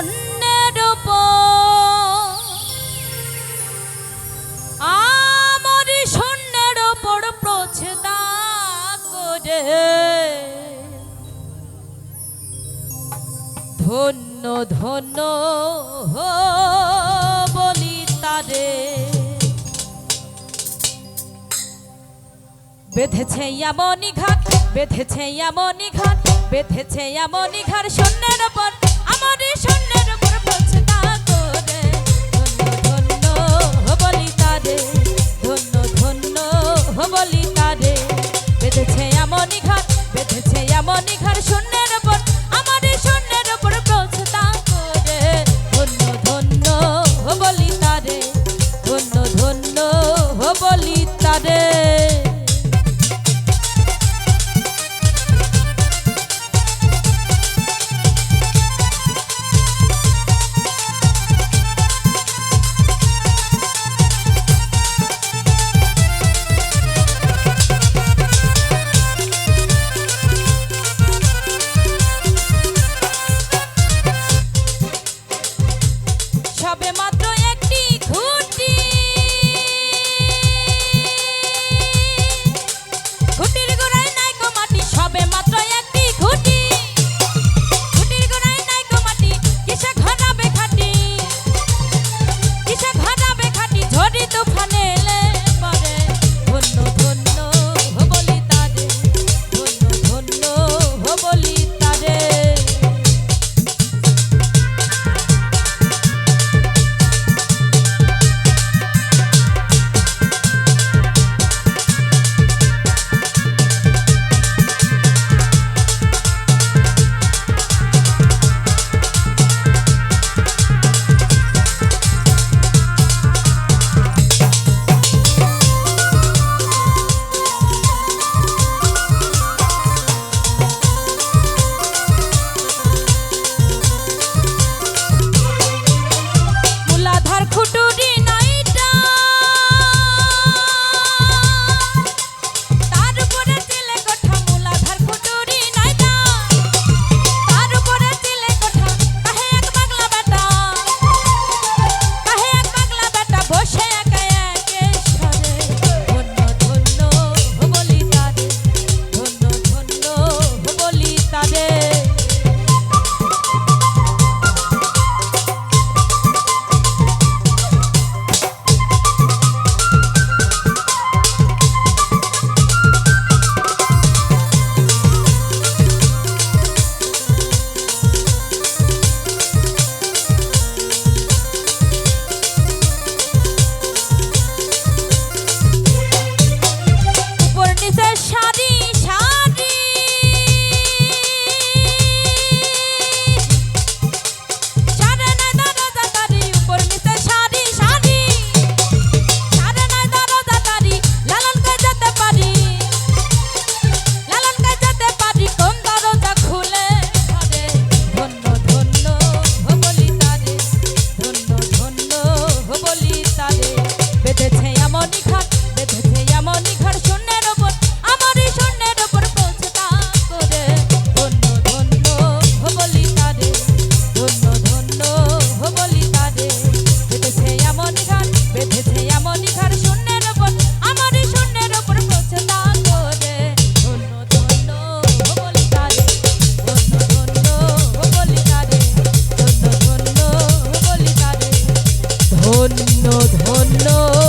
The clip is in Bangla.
ওপর ধন্য ধন্য বলি তারে। বেঁধেছে ইয়ামনি ঘাট, বেঁধেছে ইয়ামনি ঘাট, বেঁধেছে ইয়ামনি ঘাট শূন্যের ওপর ধন্য ধন্য।